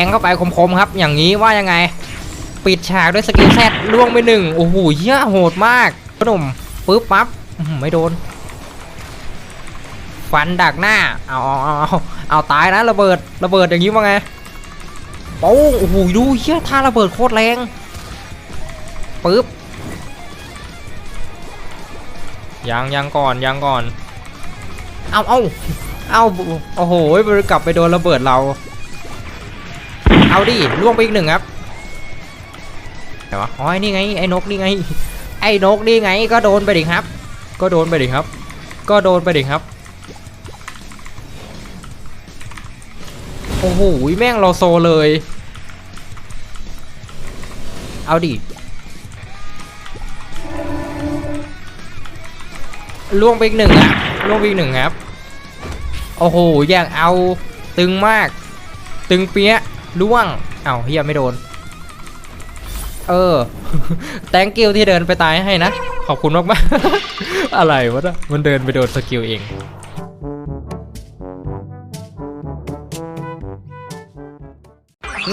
งเข้าไปคมๆครับ อย่างนี้ว่ายังไง ปิดฉากด้วยสกิลแซดล่วงไปหนึ่งโอ้โหเหี้ยโหดมากพอหนุ่มปึ๊บปั๊บไม่โดน ฟันดักหน้า เอาเอาเอาเอาตายนะระเบิดระเบิดอย่างนี้ว่าไงโอ้โอ้โหดูเหี้ยท่าระเบิดโคตรแรงปึ๊บยังยังก่อนยังก่อน เอาเอาเอาโอ้โหมันกลับไปโดนระเบิดเรา เอาดิล่วงไปอีกหนึ่งครับแต่ว่าอ๋อนี่ไงไอ้นกนี่ไง ไอ้นกนี่ไงก็โดนไปดิครับ ก็โดนไปดิครับ ก็โดนไปดิครับ โอ้โหแม่งเราโซเลย เอาดิล่วงไปอีกหนึ่งครับล่วงไปอีกหนึ่งครับ โอ้โหอยากเอาตึงมาก ตึงเปี้ยะ ล่วงเอาเฮียไม่โดน เออ แตงกิวที่เดินไปตายให้นะ ขอบคุณมากมากอะไรวะนะมันเดินไปโดนสกิลเอง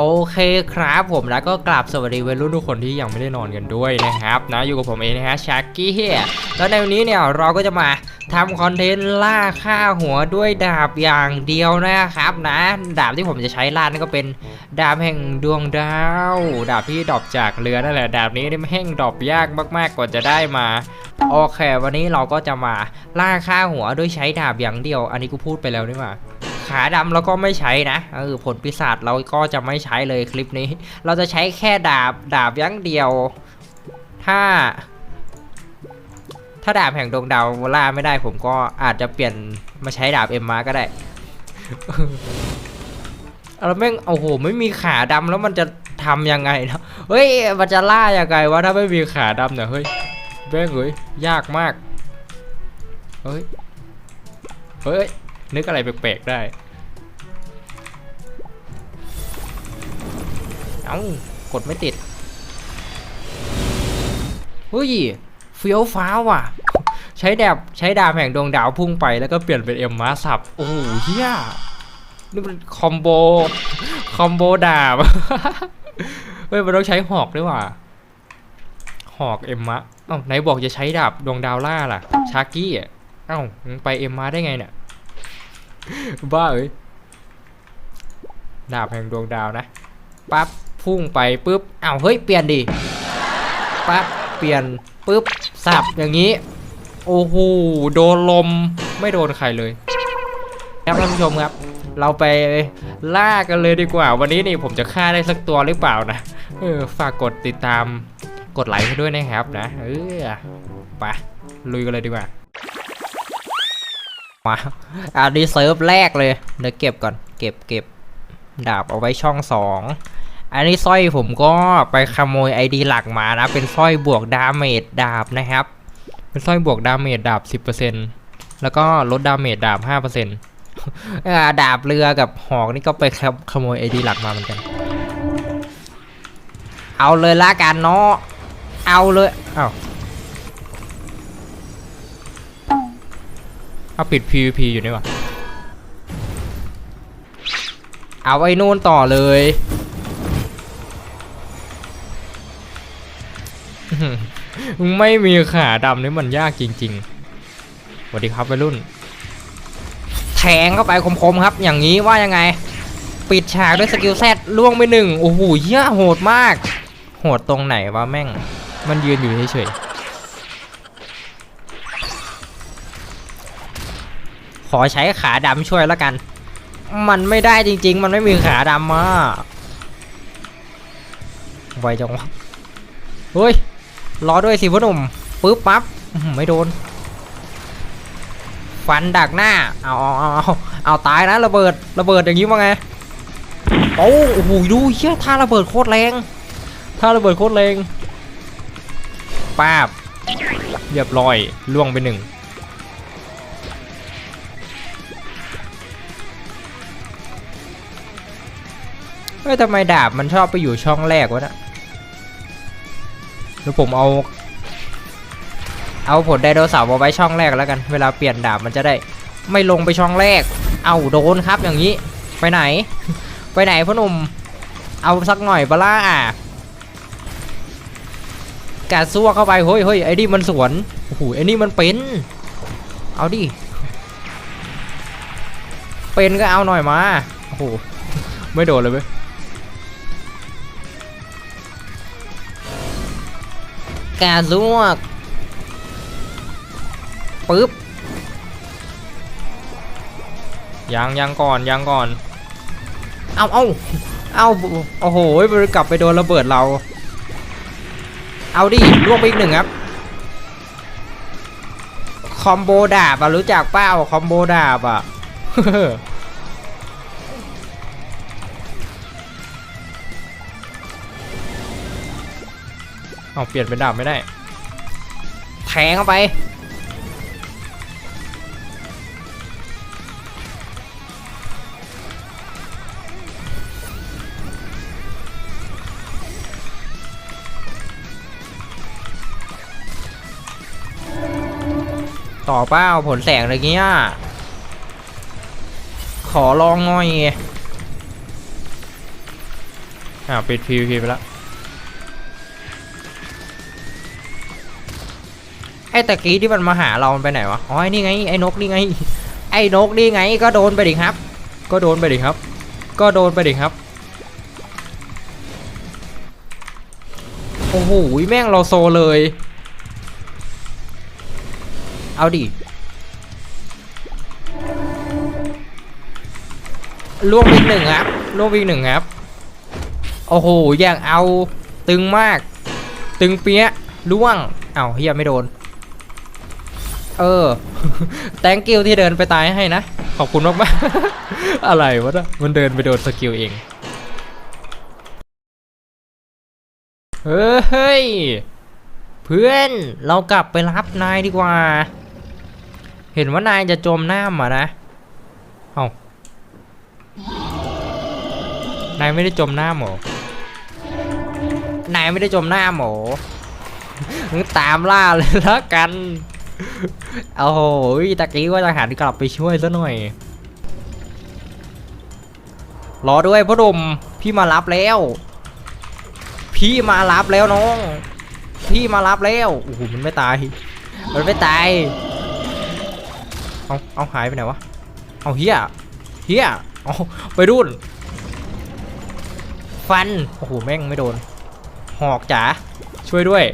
โอเคครับผมแล้วก็กราบสวัสดีวัยรุ่นทุกคนที่ยังไม่ได้นอนกันด้วยนะครับนะอยู่กับผมเองนะฮะชาร์กี้แล้วในวันนี้เนี่ยเราก็จะมาทำคอนเทนต์ล่าค่าหัวด้วยดาบอย่างเดียวนะครับนะ ดาบที่ผมจะใช้ล่านั่นก็เป็นดาบแห่งดวงดาว ดาบที่ดรอปจากเรือนั่นแหละดาบนี้นี่แห่งดรอปยากมากๆกว่าจะได้มาโอเค วันนี้เราก็จะมาล่าค่าหัวด้วยใช้ดาบอย่างเดียว อันนี้กูพูดไปแล้วนี่หว่า ขาดำเราก็ไม่ใช้นะเออผลปีศาจเราก็จะไม่ใช้เลยคลิปนี้ เราจะใช้แค่ดาบดาบย่างเดียว ถ้า ถ้าดาบแห่งดวงดาวล่าไม่ได้ผมก็อาจจะเปลี่ยนมาใช้ดาบเอ็มมาก็ได้เราแม่งโอ้โหไม่มีขาดำแล้วมันจะทำยังไงนะเฮ้ยมันจะล่ายังไงวะถ้าไม่มีขาดำเนี่ยเฮ้ยแม่งเฮ้ยยากมากเฮ้ยเฮ้ย นึกอะไรแปลกๆได้ เอ้ากดไม่ติดเฮ้ยเฟี้ยวฟ้าวว่ะ ใช้ดาบใช้ดาบแห่งดวงดาวพุ่งไปแล้วก็เปลี่ยนเป็นเอ็มมาสับ โอ้โหเฮียนี่มันคอมโบ คอมโบดาบ เฮ้ย มันต้องใช้หอกด้วยว่ะ หอกเอ็มมะเอ้าไหนบอกจะใช้ดาบดวงดาวล่าล่ะ ชากี้อะเอ้าไปเอ็มมาได้ไงเนี่ย บ้าเอ้ยดาบแห่งดวงดาวนะปั๊บพุ่งไปปุ๊บอ้าวเฮ้ยเปลี่ยนดิปั๊บเปลี่ยนปุ๊บสับอย่างนี้ โอ้โหโดนลมไม่โดนใครเลย ครับท่านผู้ชมครับ เราไปล่ากันเลยดีกว่า วันนี้นี่ผมจะฆ่าได้สักตัวหรือเปล่านะเออฝากกดติดตามกดไลค์ให้ด้วยนะครับนะเออไปลุยกันเลยดีกว่า มาอันนี้เซิร์ฟแรกเลยเดี๋ยวเก็บก่อน เก็บเก็บดาบเอาไว้ช่องสองอันนี้สร้อยผมก็ไปขโมยไอดีหลักมานะ เป็นสร้อยบวกดาเมจดาบนะครับ เป็นสร้อยบวกดาเมจดาบ 10%แล้วก็ลดดาเมจดาบ5%อ่ดาบเรือกับหอกนี่ก็ไปขโมยไอดีหลักมาเหมือนกัน เอาเลยละกันเนาะ เอาเลย เอ้า เอาปิด PVP อยู่นี่วะเอาไอ้นู่นต่อเลยไม่มีขาดำนี่มันยากจริงๆสวัสดีครับวัยรุ่น แทงเข้าไปคมๆครับ อย่างนี้ว่ายังไง ปิดฉากด้วยสกิลแซดล่วงไปหนึ่งโอ้โหเหี้ยโหดมาก โหดตรงไหนวะแม่ง มันยืนอยู่เฉยๆ ขอใช้ขาดำช่วยแล้วกัน มันไม่ได้จริง ๆ มันไม่มีขาดำมาไวจังวะเฮ้ยรอด้วยสิพ่อหนุ่มปึ๊บปั๊บไม่โดนฟันดักหน้า เอาเอาเอาเอาเอาตายนะระเบิดระเบิดอย่างนี้ว่าไงโอ้โอ้โหดูเชี่ยท่าระเบิดโคตรแรงท่าระเบิดโคตรแรงป้าบเรียบร้อยล่วงไปหนึ่ง ฮ้ยทำไมดาบมันชอบไปอยู่ช่องแรกวะนะแล้วผมเอา เอาผลไดโนเสาร์มาไว้ช่องแรกแล้วกัน เวลาเปลี่ยนดาบมันจะได้ ไม่ลงไปช่องแรก เอาโดนครับอย่างนี้ ไปไหน ไปไหนพ่อหนุ่ม เอาสักหน่อยปะล่ะกาซัวเข้าไปเฮ้ยเฮ้ยไอ้นี่มันสวน โอ้โห ไอ้นี่มันเป็น เอาดิ เป็นก็เอาหน่อยมา โอ้โห ไม่โดนเลยเว้ย กาซัวปึ๊บยังยังก่อนยังก่อน เอาเอาเอาโอ้โหมันกลับไปโดนระเบิดเรา เอาดิล่วงไปอีกหนึ่งครับ คอมโบดาบอะรู้จักเป้าคอมโบดาบอะ เอาเปลี่ยนเป็นดาบไม่ได้ แทงเข้าไป ต่อเป้าผลแสงอะไรเงี้ย ขอลองหน่อย อ่าวปิด PVP ไปแล้ว ตะกี้ที่มันมาหาเรามันไปไหนวะ อ๋อไอ้นี่ไง ไอ้นกนี่ไง ไอ้นกนี่ไง ก็โดนไปดิครับ ก็โดนไปดิครับ ก็โดนไปดิครับ โอ้โห แม่งเราโซเลย เอาดิล่วงอีกหนึ่งครับล่วงอีกหนึ่งครับ โอ้โห อย่างเอาตึงมาก ตึงเปี้ยล่วง เอ้าเฮียไม่โดน เออ แตงกิวที่เดินไปตายให้นะ ขอบคุณมากมากอะไรวะเนี่ยมันเดินไปโดนสกิลเอง เฮ้ย เพื่อนเรากลับไปรับนายดีกว่า เห็นว่านายจะจมน้ำอะนะ เอานายไม่ได้จมน้ำหรอนายไม่ได้จมน้ำหรอตามล่าเลยแล้วกัน โอ้โหตะกี้ว่าจะหันกลับไปช่วยซะหน่อย รอด้วยพ่อดมพี่มารับแล้ว พี่มารับแล้วน้อง พี่มารับแล้วโอ้โหมันไม่ตาย มันไม่ตาย เอาเอาหายไปไหนวะ เอาเฮียเฮียเอาไปรุ่น ฟัน โอ้โหแม่งไม่โดน หอกจ๋าช่วยด้วย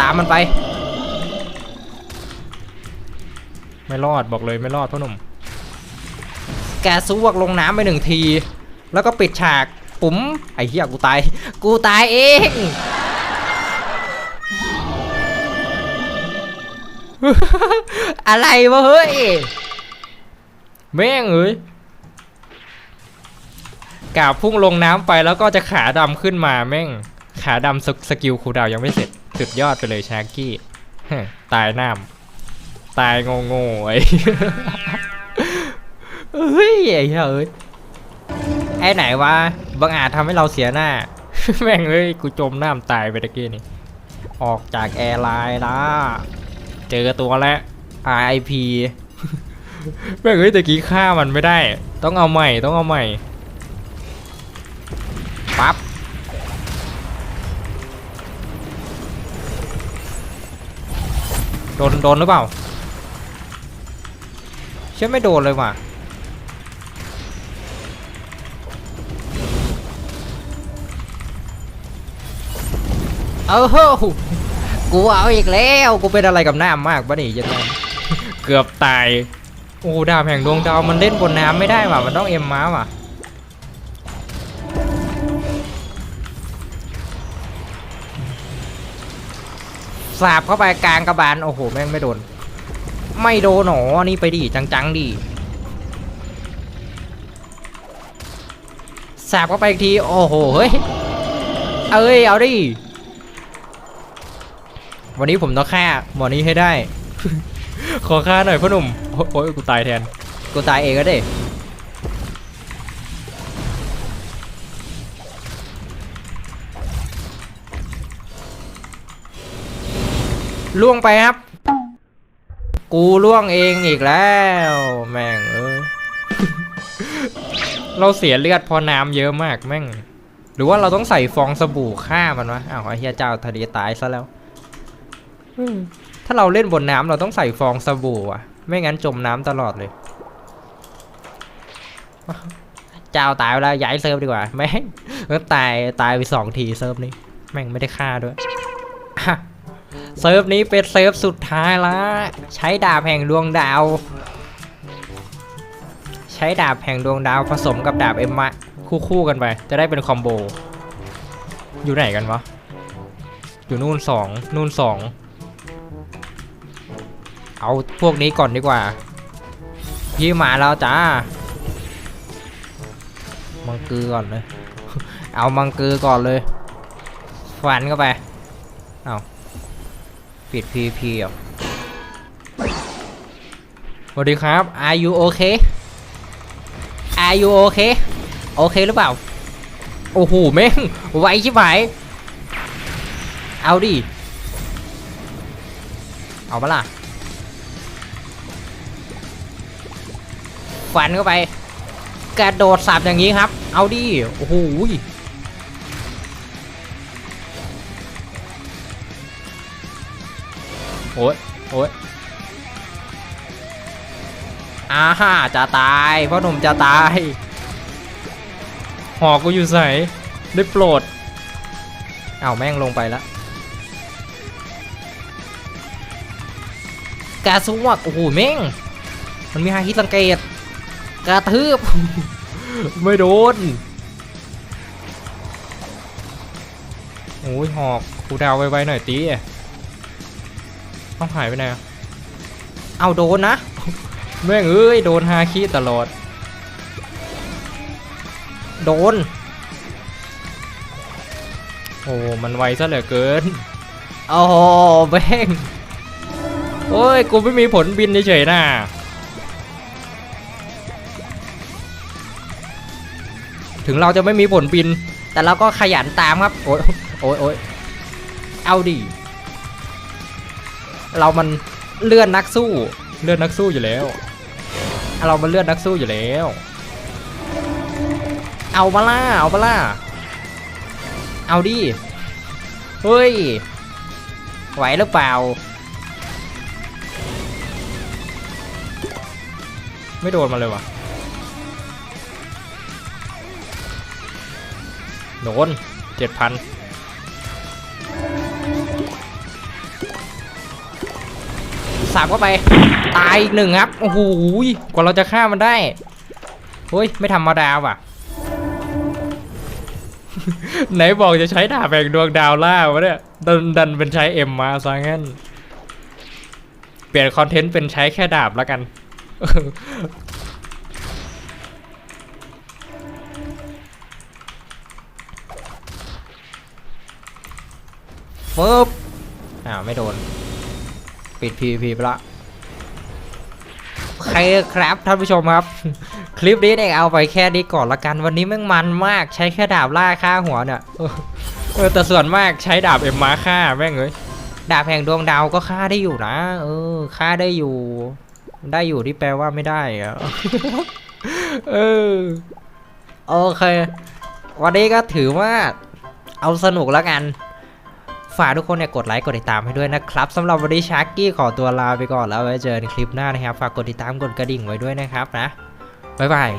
ตามมันไป ไม่รอดบอกเลยไม่รอดพ่อหนุ่ม แกซวกลงน้ำไปหนึ่งที แล้วก็ปิดฉากปุ๋มไอ้เหี้ยกูตาย กูตายเองอะไรวะเฮ้ย แม่งเอ้ยกาบพุ่งลงน้ำไปแล้วก็จะขาดำขึ้นมาแม่ง ขาดำสกสกิลคูดาวยังไม่เสร็จ สุดยอดไปเลยชาร์กี้ตายน้ำ ตายโง่โง่ๆไอ้เอ้ยไอ้เหี้ยเอ้ยไอ้ไหนวะบางอาจทำให้เราเสียหน้า แม่งเอ้ยกูจมน้ำตายไปตะกี้นี่ ออกจากแอร์ไลน์ละเจอตัวแล้ว RIP แม่งเอ้ยตะกี้ฆ่ามันไม่ได้ ต้องเอาใหม่ต้องเอาใหม่ปั๊บโดนโดนหรือเปล่า เชื่อไม่โดนเลยว่ะเออโหกูเอาอีกแล้ว กูเป็นอะไรกับน้ำมากปะนี่ยันเกือบตาย โอ้ดาบแห่งดวงดาวมันเล่นบนน้ำไม่ได้ว่ะ มันต้องเอ็มม้าว่ะ สาบเข้าไปกลางกระบาล โอ้โห แม่งไม่โดน ไม่โดนหนอนี่ไปดิจังๆดิสสบเข้าไปอีกที โอ้โห เฮ้ย เอ้ย เอาดิ วันนี้ผมต้องฆ่าหมอนี้ให้ได้ ขอฆ่าหน่อยพ่อหนุ่ม โอ้ยกูตายแทน กูตายเองก็ได้ล่วงไปครับ กูล่วงเองอีกแล้ว แม่งเออเราเสียเลือดเพอน้ำเยอะมากแม่ง หรือว่าเราต้องใส่ฟองสบู่ฆ่ามันวะอ้าวไอ้เฮียเจ้าทะเลตายซะแล้วอืมถ้าเราเล่นบนน้ำเราต้องใส่ฟองสบู่อะไม่งั้นจมน้ำตลอดเลย เจ้าตายไปแล้วย้ายเซิร์ฟดีกว่า แม่งก็ตายตายไปสองทีเซิร์ฟนี้ แม่งไม่ได้ฆ่าด้วยอะ เซิร์ฟนี้เป็นเซิร์ฟสุดท้ายละใช้ดาบแห่งดวงดาว ใช้ดาบแห่งดวงดาวผสมกับดาบเอ็มมะคู่ๆกันไปจะได้เป็นคอมโบ อยู่ไหนกันวะ อยู่นู่นสองนู่นสองเอาพวกนี้ก่อนดีกว่า พี่มาแล้วจ้า มังกือก่อนเลย เอามังกือก่อนเลยฟันเข้าไป เอา ปิดพีพีอะสวัสดีครับ Are you okay Are you okay โอเคหรือเปล่า โอ้โหแม่งไวชิบหายเอาดิ เอาปะล่ะ ฟันเข้าไป กระโดดสับอย่างนี้ครับ เอาดิ โอ้โห โอ้ยโอ้ยอาฮ่าจะตายพ่อหนุ่มจะตายหอกกูอยู่ใส่ได้โปรดเอาแม่งลงไปล้วกาสวกโอ้โหแม่ง มันมีฮาฮิตสังเกตกระทืบ ไม่โดนโอ้ยหอกกูดาวไวๆหน่อยตี ต้องหายไปไหนอะเอาโดนนะแม่งเอ้ยโดนฮาคิตลอด โดน โอ้มันไวซะเหลือเกินโอ้โหแม่งโอ้ยกูไม่มีผลบินเฉยๆน่ะถึงเราจะไม่มีผลบิน แต่เราก็ขยันตามครับ โอ้ยโอ้ยโอ้ยเอาดิ เรามันเลื่อนนักสู้ เลื่อนนักสู้อยู่แล้ว เรามันเลื่อนนักสู้อยู่แล้ว เอามาล่า เอามาล่า เอาดิ เฮ้ย ไหวหรือเปล่า ไม่โดนมาเลยวะโดนเจ็ดพัน สามเข้าไป ตายอีกหนึ่งครับ โอ้โหกว่าเราจะฆ่ามันได้เฮ้ย ไม่ธรรมดาว่ะ ไหนบอกจะใช้ดาบแบ่งดวงดาวล่าวะเนี่ย ดันดันเป็นใช้เอ็มมาซะงั้น เปลี่ยนคอนเทนต์เป็นใช้แค่ดาบแล้วกันปึ๊บอ้าวไม่โดน ปิด PVP ไปละโอเคครับท่านผู้ชมครับ คลิปนี้เนี่ยเอาไปแค่นี้ก่อนละกัน วันนี้แม่งมันมากใช้แค่ดาบล่าฆ่าหัวเนี่ยเออเออแต่ส่วนมากใช้ดาบเอ็มมาฆ่าแม่งเลยดาบแห่งดวงดาวก็ฆ่าได้อยู่นะ เออฆ่าได้อยู่ ได้อยู่ที่แปลว่าไม่ได้อะเออโอเค วันนี้ก็ถือว่าเอาสนุกแล้วกัน ฝากทุกคนเนี่ยกดไลค์กดติดตามให้ด้วยนะครับสำหรับวันนี้ชาร์กกี้ขอตัวลาไปก่อนแล้วไว้เจอในคลิปหน้านะครับ ฝากกดติดตามกดกระดิ่งไว้ด้วยนะครับนะบ๊ายบาย